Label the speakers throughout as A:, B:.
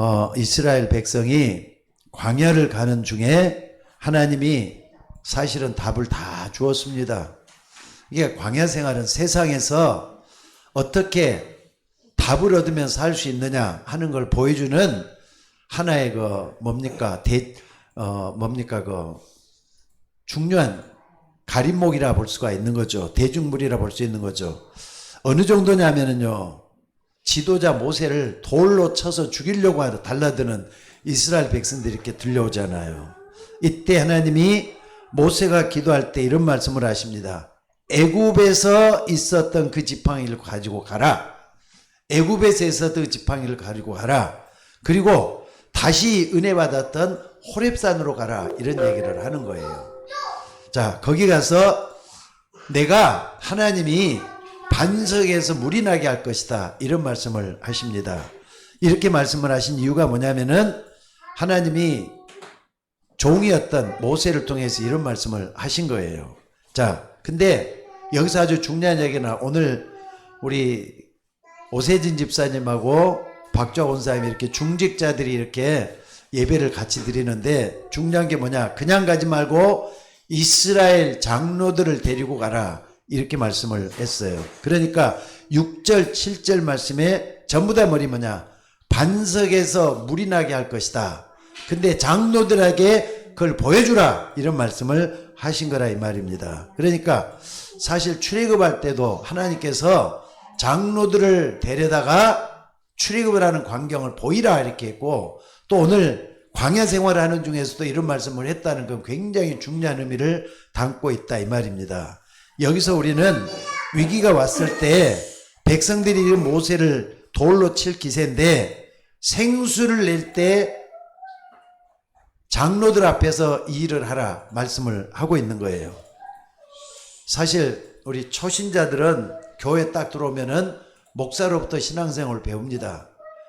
A: 어, 이스라엘 백성이 광야를 가는 중에 하나님이 사실은 답을 다 주었습니다. 이게 광야 생활은 세상에서 어떻게 답을 얻으면 살 수 있느냐 하는 걸 보여주는 하나의 그 뭡니까 대, 어, 뭡니까 그 중요한 가림목이라 볼 수가 있는 거죠. 대중물이라 볼 수 있는 거죠. 어느 정도냐면은요. 지도자 모세를 돌로 쳐서 죽이려고 하는 달라드는 이스라엘 백성들이 이렇게 들려오잖아요. 이때 하나님이 모세가 기도할 때 이런 말씀을 하십니다. 애굽에서 있었던 그 지팡이를 가지고 가라. 애굽에서 있었던 그 지팡이를 가지고 가라. 그리고 다시 은혜 받았던 호렙산으로 가라. 이런 얘기를 하는 거예요. 자, 거기 가서 내가 하나님이 반석에서 물이 나게 할 것이다. 이런 말씀을 하십니다. 이렇게 말씀을 하신 이유가 뭐냐면은 하나님이 종이었던 모세를 통해서 이런 말씀을 하신 거예요. 자, 근데 여기서 아주 중요한 얘기는 오늘 우리 오세진 집사님하고 박좌 원 사님이 이렇게 중직자들이 이렇게 예배를 같이 드리는데 중요한 게 뭐냐? 그냥 가지 말고 이스라엘 장로들을 데리고 가라. 이렇게 말씀을 했어요. 그러니까 6절, 7절 말씀에 전부 다 머리 뭐냐? 반석에서 물이 나게 할 것이다. 근데 장로들에게 그걸 보여주라. 이런 말씀을 하신 거라 이 말입니다. 그러니까 사실 출애굽할 때도 하나님께서 장로들을 데려다가 출애굽을 하는 광경을 보이라 이렇게 했고 또 오늘 광야 생활을 하는 중에서도 이런 말씀을 했다는 건 굉장히 중요한 의미를 담고 있다 이 말입니다. 여기서 우리는 위기가 왔을 때 백성들이 모세를 돌로 칠 기세인데 생수를 낼 때 장로들 앞에서 이 일을 하라 말씀을 하고 있는 거예요. 사실 우리 초신자들은 교회 딱 들어오면은 목사로부터 신앙생활을 배웁니다.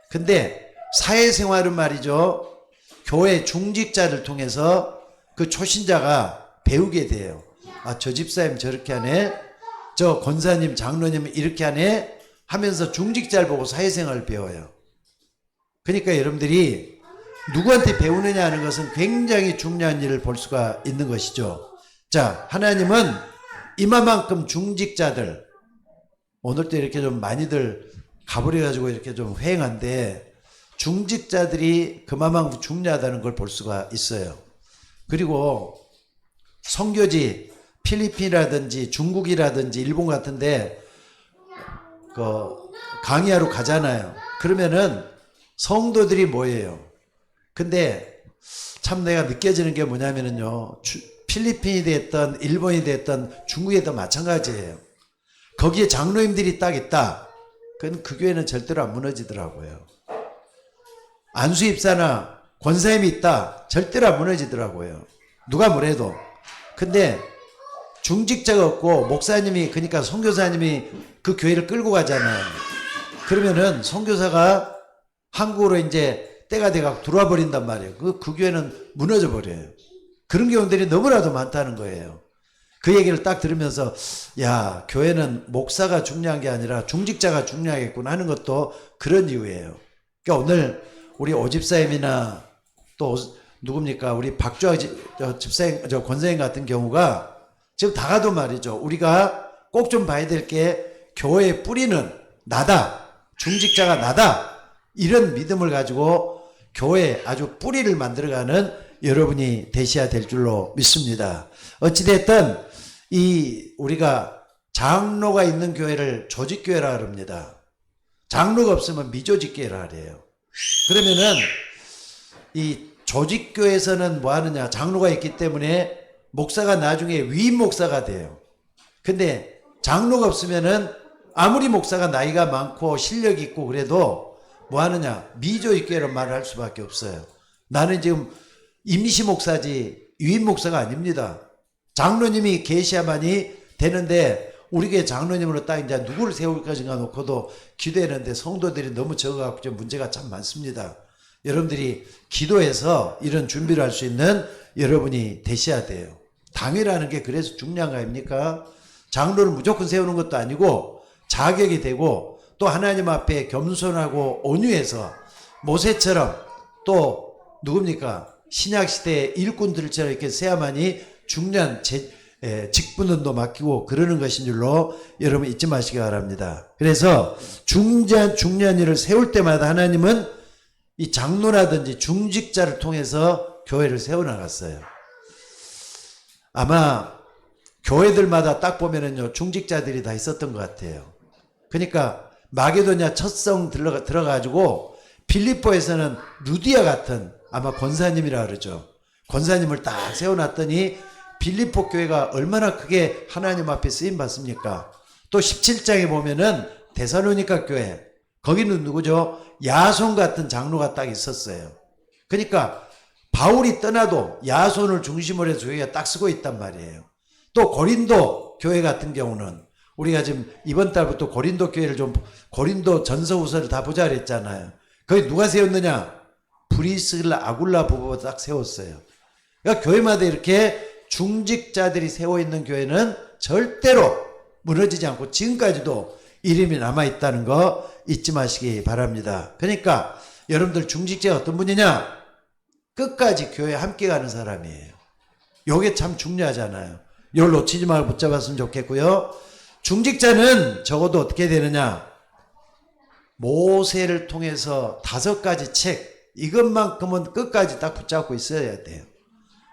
A: 근데 사회생활은 말이죠. 교회 중직자를 통해서 그 초신자가 배우게 돼요. 아, 저 집사님 저렇게 하네. 저 권사님, 장로님 이렇게 하네. 하면서 중직자를 보고 사회생활을 배워요. 그러니까 여러분들이 누구한테 배우느냐 하는 것은 굉장히 중요한 일을 볼 수가 있는 것이죠. 자, 하나님은 이마만큼 중직자들, 오늘도 이렇게 좀 많이들 가버려가지고 이렇게 좀 휑한데, 중직자들이 그만큼 중요하다는 걸 볼 수가 있어요. 그리고 성교지 필리핀이라든지 중국이라든지 일본 같은데 그 강의하러 가잖아요. 그러면은 성도들이 뭐예요? 근데 참 내가 느껴지는 게 뭐냐면은요. 주- 필리핀이 됐던 일본이 됐던 중국에도 마찬가지예요. 거기에 장로님들이 딱 있다. 그건 그 교회는 절대로 안 무너지더라고요. 안수 입사나 권사님이 있다. 절대로 안 무너지더라고요. 누가 뭐래도. 근데 중직자가 없고 목사님이 그러니까 선교사님이 그 교회를 끌고 가잖아요. 그러면은 선교사가 한국으로 이제 때가 돼가 들어와 버린단 말이에요. 그, 그 교회는 무너져 버려요. 그런 경우들이 너무나도 많다는 거예요. 그 얘기를 딱 들으면서 야 교회는 목사가 중요한 게 아니라 중직자가 중요하겠구나 하는 것도 그런 이유예요. 그러니까 오늘 우리 오집사님이나 또 오- 누굽니까 우리 박주아 집사님 저 권사님 같은 경우가 지금 다 가도 말이죠. 우리가 꼭 좀 봐야 될 게 교회의 뿌리는 나다. 중직자가 나다. 이런 믿음을 가지고 교회 아주 뿌리를 만들어가는 여러분이 되셔야 될 줄로 믿습니다. 어찌됐든 이 우리가 장로가 있는 교회를 조직교회라 그럽니다. 장로가 없으면 미조직교회라 그래요. 그러면은 이 조직교회에서는 뭐 하느냐 장로가 있기 때문에 목사가 나중에 위임 목사가 돼요. 근데 장로가 없으면은 아무리 목사가 나이가 많고 실력 있고 그래도 뭐 하느냐 미조익교회로 말을 할 수밖에 없어요. 나는 지금 임시 목사지 위임 목사가 아닙니다. 장로님이 계셔야만이 되는데 우리 교회 장로님으로 딱 이제 누구를 세울 것인가 놓고도 기도했는데 성도들이 너무 적어갖고 좀 문제가 참 많습니다. 여러분들이 기도해서 이런 준비를 할 수 있는 여러분이 되셔야 돼요. 당회라는 게 그래서 중요한 거 아닙니까? 장로를 무조건 세우는 것도 아니고 자격이 되고 또 하나님 앞에 겸손하고 온유해서 모세처럼 또 누굽니까? 신약 시대의 일꾼들처럼 이렇게 세야만이 중요한 제, 에, 직분도 맡기고 그러는 것인 줄로 여러분 잊지 마시기 바랍니다. 그래서 중년 중년일을 세울 때마다 하나님은 이 장로라든지 중직자를 통해서 교회를 세워 나갔어요. 아마 교회들마다 딱 보면은요 중직자들이 다 있었던 것 같아요. 그러니까 마게도냐 첫성 들어가 들어가지고 필리포에서는 루디아 같은 아마 권사님이라 그러죠. 권사님을 딱 세워놨더니 빌리포 교회가 얼마나 크게 하나님 앞에 쓰임 받습니까? 또 17장에 보면은 데살로니가 교회 거기는 누구죠? 야손 같은 장로가 딱 있었어요. 그러니까 바울이 떠나도 야손을 중심으로 해서 교회가 딱 쓰고 있단 말이에요. 또 고린도 교회 같은 경우는 우리가 지금 이번 달부터 고린도 교회를 좀 고린도 전서 후서를 다 보자 그랬잖아요. 거기 누가 세웠느냐? 브리스라 아굴라 부부가 딱 세웠어요. 그러니까 교회마다 이렇게 중직자들이 세워 있는 교회는 절대로 무너지지 않고 지금까지도 이름이 남아 있다는 거 잊지 마시기 바랍니다. 그러니까 여러분들 중직자가 어떤 분이냐? 끝까지 교회 함께 가는 사람이에요. 요게 참 중요하잖아요. 이걸 놓치지 말고 붙잡았으면 좋겠고요. 중직자는 적어도 어떻게 되느냐? 모세를 통해서 다섯 가지 책, 이것만큼은 끝까지 딱 붙잡고 있어야 돼요.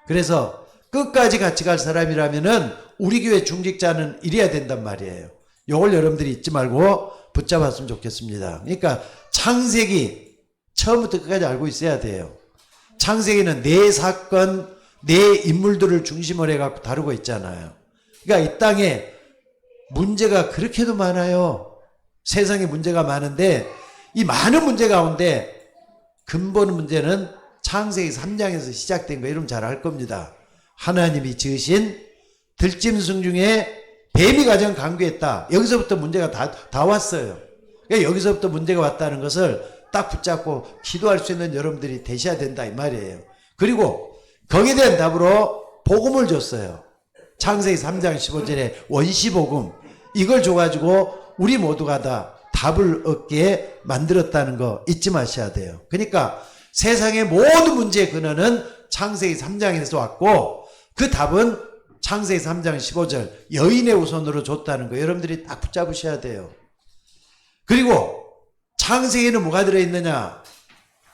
A: 그래서 끝까지 같이 갈 사람이라면은 우리 교회 중직자는 이래야 된단 말이에요. 요걸 여러분들이 잊지 말고 붙잡았으면 좋겠습니다. 그러니까 창세기 처음부터 끝까지 알고 있어야 돼요. 창세기는 내 사건, 내 인물들을 중심으로 해갖고 다루고 있잖아요. 그러니까 이 땅에 문제가 그렇게도 많아요. 세상에 문제가 많은데 이 많은 문제 가운데 근본 문제는 창세기 3장에서 시작된 거 여러분 잘 알 겁니다. 하나님이 지으신 들짐승 중에 뱀이 가장 강구했다. 여기서부터 문제가 다, 다 왔어요. 그러니까 여기서부터 문제가 왔다는 것을 딱 붙잡고 기도할 수 있는 여러분들이 되셔야 된다 이 말이에요. 그리고 거기에 대한 답으로 복음을 줬어요. 창세기 3장 15절에 원시복음 이걸 줘가지고 우리 모두가 다 답을 얻게 만들었다는 거 잊지 마셔야 돼요. 그러니까 세상의 모든 문제의 근원은 창세기 3장에서 왔고 그 답은 창세기 3장 15절 여인의 우선으로 줬다는 거 여러분들이 딱 붙잡으셔야 돼요. 그리고 창세기에는 뭐가 들어있느냐?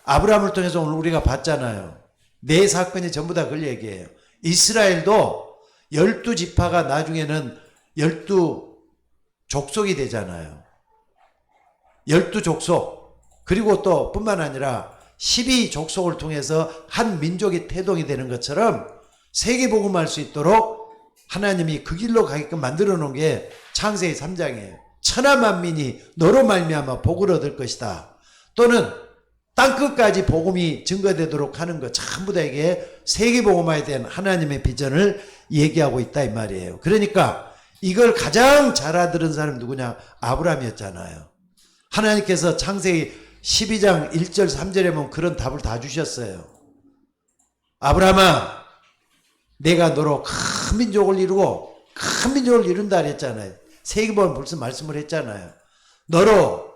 A: 아브라함을 통해서 오늘 우리가 봤잖아요. 네 사건이 전부 다 그걸 얘기해요. 이스라엘도 열두 지파가 나중에는 열두 족속이 되잖아요. 열두 족속. 그리고 또 뿐만 아니라 12 족속을 통해서 한 민족이 태동이 되는 것처럼 세계복음할 수 있도록 하나님이 그 길로 가게끔 만들어 놓은 게 창세기 3장이에요. 천하 만민이 너로 말미암아 복을 얻을 것이다. 또는 땅 끝까지 복음이 증거되도록 하는 것 전부 다 이게 세계 복음화에 대한 하나님의 비전을 얘기하고 있다 이 말이에요. 그러니까 이걸 가장 잘 알아들은 사람이 누구냐? 아브라함이었잖아요. 하나님께서 창세기 12장 1절 3절에 보면 그런 답을 다 주셨어요. 아브라함아 내가 너로 큰 민족을 이루고 큰 민족을 이룬다 그랬잖아요. 세계번 벌써 말씀을 했잖아요. 너로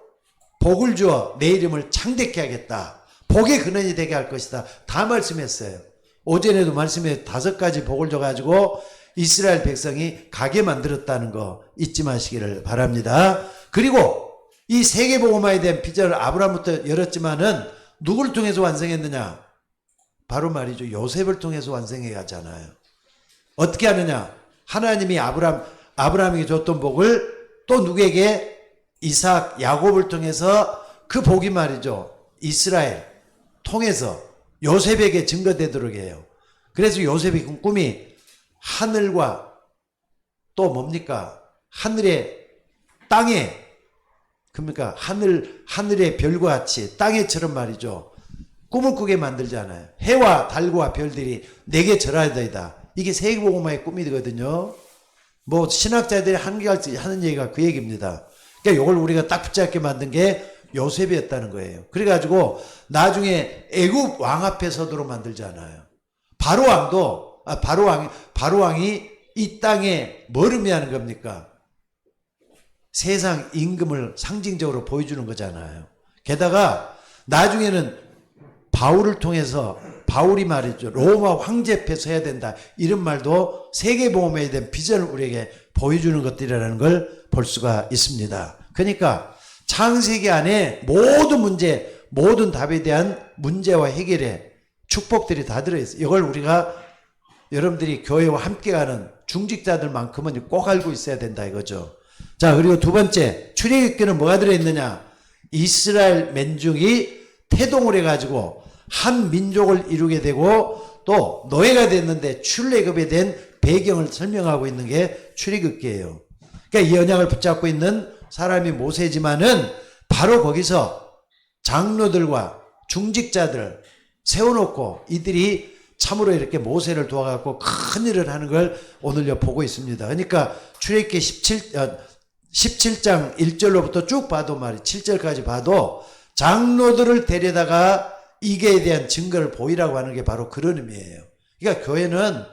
A: 복을 주어 내 이름을 창대케 하겠다. 복의 근원이 되게 할 것이다. 다 말씀했어요. 오전에도 말씀해 다섯 가지 복을 줘가지고 이스라엘 백성이 가게 만들었다는 거 잊지 마시기를 바랍니다. 그리고 이 세계복음화에 대한 비전을 아브라함부터 열었지만은 누구를 통해서 완성했느냐? 바로 말이죠. 요셉을 통해서 완성해 가잖아요. 어떻게 하느냐? 하나님이 아브람 아브라함에게 줬던 복을 또 누구에게 이삭 야곱을 통해서 그 복이 말이죠. 이스라엘 통해서 요셉에게 증거되도록 해요. 그래서 요셉이 꾼 꿈이 하늘과 또 뭡니까? 하늘의 땅에 그러니까 하늘 하늘의 별과 같이 땅에처럼 말이죠. 꿈을 꾸게 만들잖아요. 해와 달과 별들이 내게 절하이다. 이게 세계복음화의 꿈이거든요. 뭐 신학자들이 한결 하는 얘기가 그 얘기입니다. 그러니까 이걸 우리가 딱 붙잡게 만든 게 요셉이었다는 거예요. 그래가지고 나중에 애굽 왕 앞에 서도록 만들잖아요. 바로 왕도 아, 바로 왕 바로 왕이 이 땅에 뭘 의미하는 겁니까? 세상 임금을 상징적으로 보여주는 거잖아요. 게다가 나중에는 바울을 통해서 바울이 말이죠. 로마 황제 앞에서 해야 된다. 이런 말도 세계보험에 대한 비전을 우리에게 보여주는 것들이라는 걸 볼 수가 있습니다. 그러니까 창세기 안에 모든 문제, 모든 답에 대한 문제와 해결에 축복들이 다 들어있어요. 이걸 우리가 여러분들이 교회와 함께 가는 중직자들만큼은 꼭 알고 있어야 된다 이거죠. 자, 그리고 두 번째, 출애굽기는 뭐가 들어있느냐? 이스라엘 민족이 태동을 해가지고 한 민족을 이루게 되고 또 노예가 됐는데 출애굽에 대한 배경을 설명하고 있는 게 출애굽기예요. 그러니까 이 언약을 붙잡고 있는 사람이 모세지만은 바로 거기서 장로들과 중직자들 세워놓고 이들이 참으로 이렇게 모세를 도와갖고 큰 일을 하는 걸 오늘 보고 있습니다. 그러니까 출애굽기 17, 어, 17장 1절로부터 쭉 봐도 말이 7절까지 봐도 장로들을 데려다가 이게에 대한 증거를 보이라고 하는 게 바로 그런 의미예요. 그러니까 교회는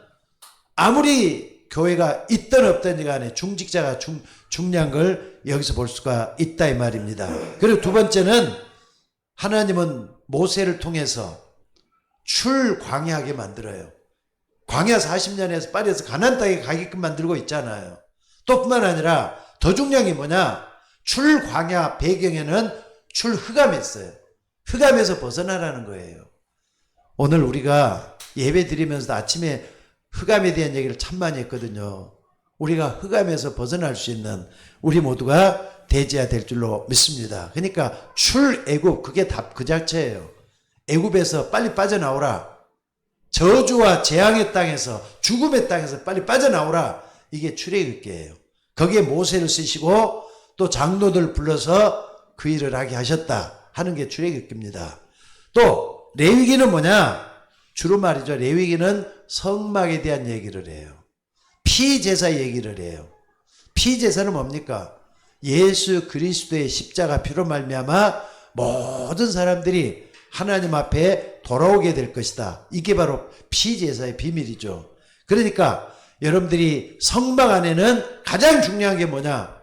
A: 아무리 교회가 있든 없든 간에 중직자가 중, 중요한 걸 여기서 볼 수가 있다 이 말입니다. 그리고 두 번째는 하나님은 모세를 통해서 출광야하게 만들어요. 광야 40년에서 빠져서 가난 땅에 가게끔 만들고 있잖아요. 또 뿐만 아니라 더 중요한 게 뭐냐? 출광야 배경에는 출흑암이 있어요. 흑암에서 벗어나라는 거예요. 오늘 우리가 예배 드리면서 아침에 흑암에 대한 얘기를 참 많이 했거든요. 우리가 흑암에서 벗어날 수 있는 우리 모두가 되져야 될 줄로 믿습니다. 그러니까 출애굽 그게 답 그 자체예요. 애굽에서 빨리 빠져나오라. 저주와 재앙의 땅에서 죽음의 땅에서 빨리 빠져나오라. 이게 출애굽기예요. 거기에 모세를 쓰시고 또 장로들 불러서 그 일을 하게 하셨다 하는 게 출애굽기입니다. 또 레위기는 뭐냐? 주로 말이죠. 레위기는 성막에 대한 얘기를 해요. 피제사 얘기를 해요. 피제사는 뭡니까? 예수 그리스도의 십자가 피로 말미암아 모든 사람들이 하나님 앞에 돌아오게 될 것이다. 이게 바로 피제사의 비밀이죠. 그러니까 여러분들이 성막 안에는 가장 중요한 게 뭐냐?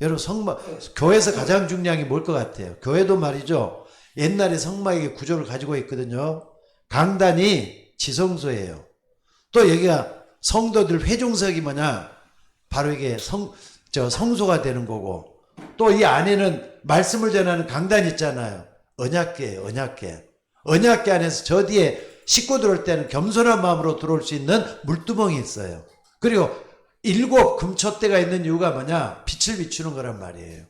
A: 여러분 성막 교회에서 가장 중요한 게 뭘 것 같아요? 교회도 말이죠. 옛날에 성막의 구조를 가지고 있거든요. 강단이 지성소예요. 또 여기가 성도들 회중석이 뭐냐? 바로 이게 성, 저 성소가 되는 거고 또 이 안에는 말씀을 전하는 강단 있잖아요. 언약계예요, 언약계. 언약계 안에서 저 뒤에 싣고 들어올 때는 겸손한 마음으로 들어올 수 있는 물두멍이 있어요. 그리고 일곱 금초대가 있는 이유가 뭐냐? 빛을 비추는 거란 말이에요.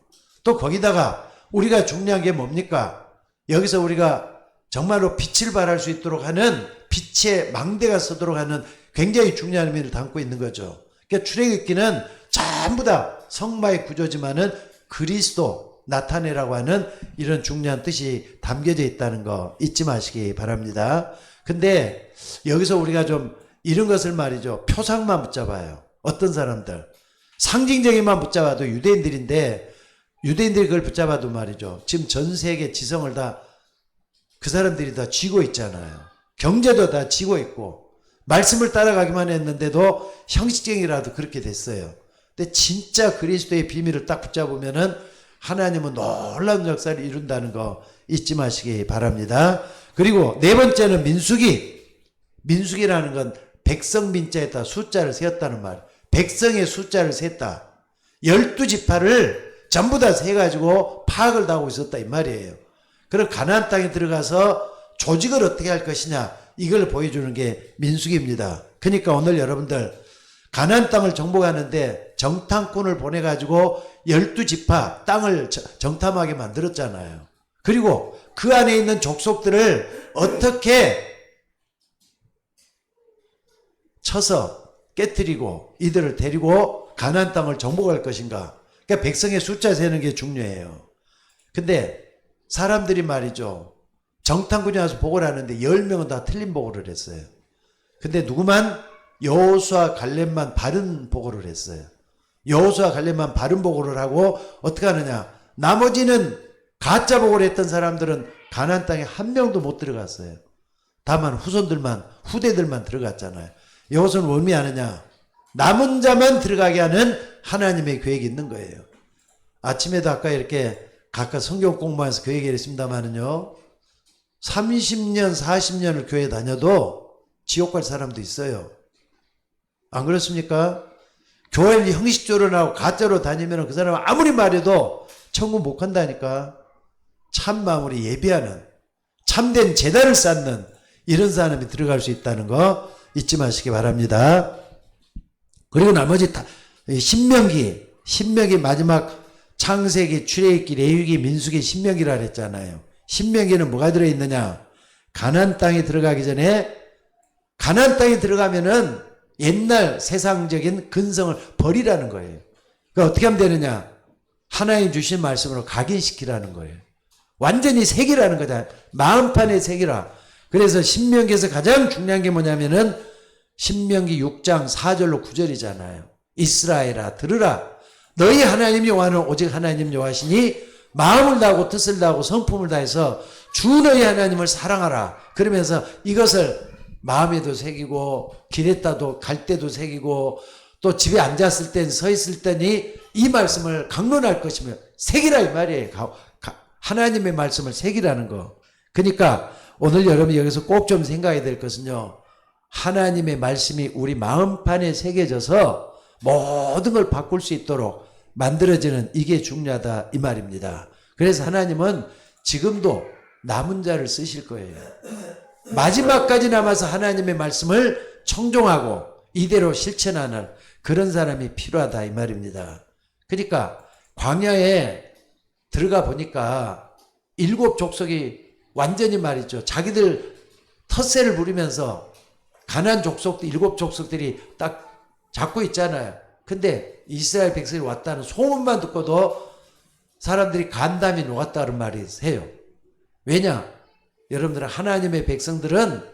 A: 또 거기다가 우리가 중요한 게 뭡니까? 여기서 우리가 정말로 빛을 발할 수 있도록 하는 빛의 망대가 서도록 하는 굉장히 중요한 의미를 담고 있는 거죠. 그러니까 출애굽기는 전부 다 성마의 구조지만은 그리스도 나타내라고 하는 이런 중요한 뜻이 담겨져 있다는 거 잊지 마시기 바랍니다. 근데 여기서 우리가 좀 이런 것을 말이죠. 표상만 붙잡아요. 어떤 사람들. 상징적인만 붙잡아도 유대인들인데 유대인들이 그걸 붙잡아도 말이죠. 지금 전 세계 지성을 다 그 사람들이 다 쥐고 있잖아요. 경제도 다 쥐고 있고 말씀을 따라가기만 했는데도 형식적이라도 그렇게 됐어요. 근데 진짜 그리스도의 비밀을 딱 붙잡으면은 하나님은 놀라운 역사를 이룬다는 거 잊지 마시기 바랍니다. 그리고 네 번째는 민수기. 민수기라는 건 백성 민자에다 숫자를 세었다는 말. 백성의 숫자를 셌다. 열두 지파를 전부 다 세가지고 파악을 하고 있었다 이 말이에요. 그럼 가나안 땅에 들어가서 조직을 어떻게 할 것이냐 이걸 보여주는 게 민수기입니다. 그러니까 오늘 여러분들 가나안 땅을 정복하는데 정탐꾼을 보내가지고 열두 지파 땅을 정탐하게 만들었잖아요. 그리고 그 안에 있는 족속들을 어떻게 쳐서 깨뜨리고 이들을 데리고 가나안 땅을 정복할 것인가? 그러니까 백성의 숫자 세는 게 중요해요. 근데 사람들이 말이죠. 정탐꾼이 와서 보고를 하는데 10명은 다 틀린 보고를 했어요. 근데 누구만 여호수아 갈렙만 바른 보고를 했어요. 여호수아 갈렙만 바른 보고를 하고 어떻게 하느냐? 나머지는 가짜 보고를 했던 사람들은 가나안 땅에 한 명도 못 들어갔어요. 다만 후손들만 후대들만 들어갔잖아요. 이것은 의미하느냐? 남은 자만 들어가게 하는 하나님의 계획이 있는 거예요. 아침에도 아까 이렇게 각각 성경 공부하면서 그 얘기를 했습니다마는요. 30년, 40년을 교회 다녀도 지옥 갈 사람도 있어요. 안 그렇습니까? 교회를 형식적으로 나고 가짜로 다니면 그 사람은 아무리 말해도 천국 못 간다니까. 참 마음으로 예비하는 참된 재단을 쌓는 이런 사람이 들어갈 수 있다는 거 잊지 마시기 바랍니다. 그리고 나머지 다, 이 신명기, 신명기 마지막 창세기, 출애굽기, 레위기, 민수기, 신명기라 그랬잖아요. 신명기는 뭐가 들어 있느냐? 가나안 땅에 들어가기 전에 가나안 땅에 들어가면은 옛날 세상적인 근성을 버리라는 거예요. 그 어떻게 하면 되느냐? 하나님 주신 말씀으로 각인시키라는 거예요. 완전히 색이라는 거다. 마음판의 색이라. 그래서 신명기에서 가장 중요한 게 뭐냐면은 신명기 6장 4절로 9절이잖아요. 이스라엘아 들으라. 너희 하나님 여호와는 오직 하나님 여호와시니 마음을 다하고 뜻을 다하고 성품을 다해서 주 너희 하나님을 사랑하라. 그러면서 이것을 마음에도 새기고 길에 따도 갈 때도 새기고 또 집에 앉았을 땐 서 있을 때니 이 말씀을 강론할 것이며 새기라 이 말이에요. 하나님의 말씀을 새기라는 거. 그러니까 오늘 여러분이 여기서 꼭 좀 생각해야 될 것은요. 하나님의 말씀이 우리 마음판에 새겨져서 모든 걸 바꿀 수 있도록 만들어지는 이게 중요하다 이 말입니다. 그래서 하나님은 지금도 남은 자를 쓰실 거예요. 마지막까지 남아서 하나님의 말씀을 청종하고 이대로 실천하는 그런 사람이 필요하다 이 말입니다. 그러니까 광야에 들어가 보니까 일곱 족속이 완전히 말이죠. 자기들 텃세를 부리면서 가난 족속도 일곱 족속들이 딱 잡고 있잖아요. 근데 이스라엘 백성이 왔다는 소문만 듣고도 사람들이 간담이 녹았다는 말이 해요. 왜냐? 여러분들 하나님의 백성들은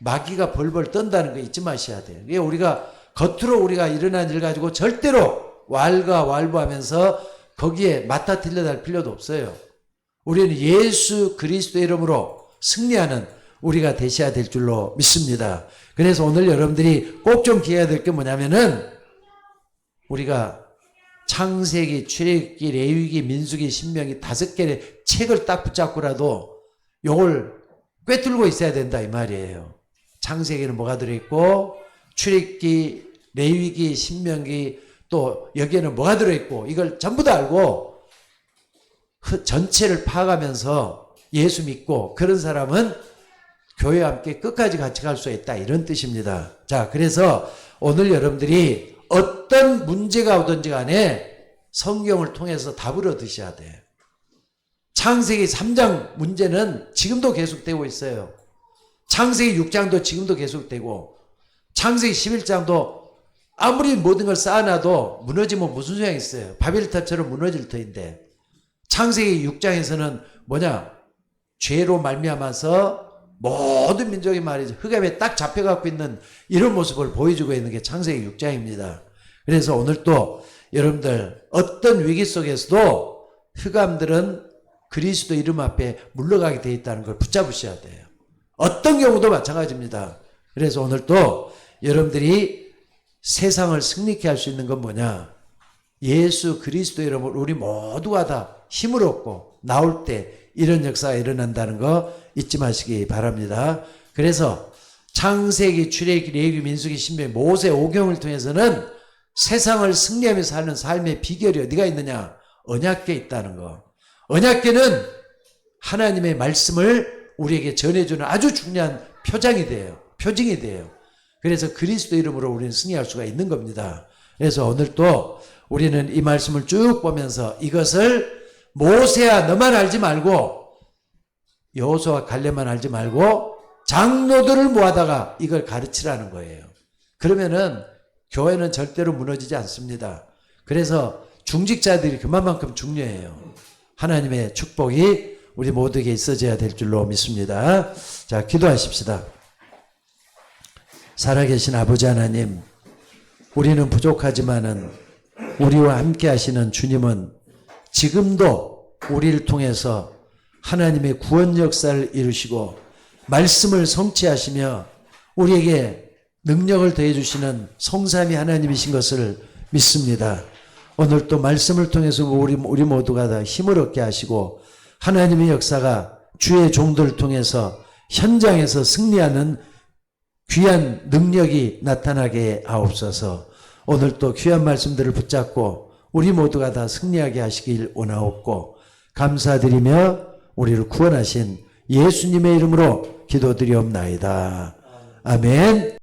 A: 마귀가 벌벌 떤다는 거 잊지 마셔야 돼요. 이게 우리가 겉으로 우리가 일어난 일 가지고 절대로 왈가 왈부하면서 거기에 맡아 틀려달 필요도 없어요. 우리는 예수 그리스도의 이름으로 승리하는 우리가 되셔야 될 줄로 믿습니다. 그래서 오늘 여러분들이 꼭 좀 기해야 될 게 뭐냐면은 우리가 창세기, 출애굽기, 레위기, 민수기, 신명기 다섯 개의 책을 딱 붙잡고라도 요걸 꿰뚫고 있어야 된다 이 말이에요. 창세기는 뭐가 들어 있고 출애굽기, 레위기, 신명기 또 여기에는 뭐가 들어 있고 이걸 전부 다 알고 그 전체를 파악하면서 예수 믿고 그런 사람은 교회와 함께 끝까지 같이 갈 수 있다 이런 뜻입니다. 자, 그래서 오늘 여러분들이 어떤 문제가 오든지 간에 성경을 통해서 답을 얻으셔야 돼요. 창세기 3장 문제는 지금도 계속되고 있어요. 창세기 6장도 지금도 계속되고 창세기 11장도 아무리 모든 걸 쌓아놔도 무너지면 무슨 소용이 있어요. 바벨탑처럼 무너질 터인데 창세기 6장에서는 뭐냐 죄로 말미암아서 모든 민족이 말이죠 흑암에 딱 잡혀갖고 있는 이런 모습을 보여주고 있는 게 창세기 6장입니다. 그래서 오늘 또 여러분들 어떤 위기 속에서도 흑암들은 그리스도 이름 앞에 물러가게 돼 있다는 걸 붙잡으셔야 돼요. 어떤 경우도 마찬가지입니다. 그래서 오늘 또 여러분들이 세상을 승리케 할 수 있는 건 뭐냐? 예수 그리스도 이름으로 우리 모두가 다 힘을 얻고 나올 때 이런 역사가 일어난다는 거 잊지 마시기 바랍니다. 그래서 창세기, 출애굽기, 레위기, 민수기, 신명, 모세, 오경을 통해서는 세상을 승리하며 사는 삶의 비결이 어디가 있느냐? 언약궤 있다는 거. 언약궤는 하나님의 말씀을 우리에게 전해주는 아주 중요한 표장이 돼요. 표징이 돼요. 그래서 그리스도 이름으로 우리는 승리할 수가 있는 겁니다. 그래서 오늘 또 우리는 이 말씀을 쭉 보면서 이것을 모세야 너만 알지 말고 여호수아 갈렙만 알지 말고 장로들을 모아다가 이걸 가르치라는 거예요. 그러면은 교회는 절대로 무너지지 않습니다. 그래서 중직자들이 그만큼 중요해요. 하나님의 축복이 우리 모두에게 있어져야 될 줄로 믿습니다. 자, 기도하십시다. 살아계신 아버지 하나님, 우리는 부족하지만은 우리와 함께 하시는 주님은 지금도 우리를 통해서 하나님의 구원 역사를 이루시고 말씀을 성취하시며 우리에게 능력을 더해 주시는 성삼위 하나님이신 것을 믿습니다. 오늘 또 말씀을 통해서 우리, 우리 모두가 다 힘을 얻게 하시고 하나님의 역사가 주의 종들을 통해서 현장에서 승리하는 귀한 능력이 나타나게 하옵소서. 오늘 또 귀한 말씀들을 붙잡고 우리 모두가 다 승리하게 하시길 원하옵고 감사드리며 우리를 구원하신 예수님의 이름으로 기도드리옵나이다. 아멘.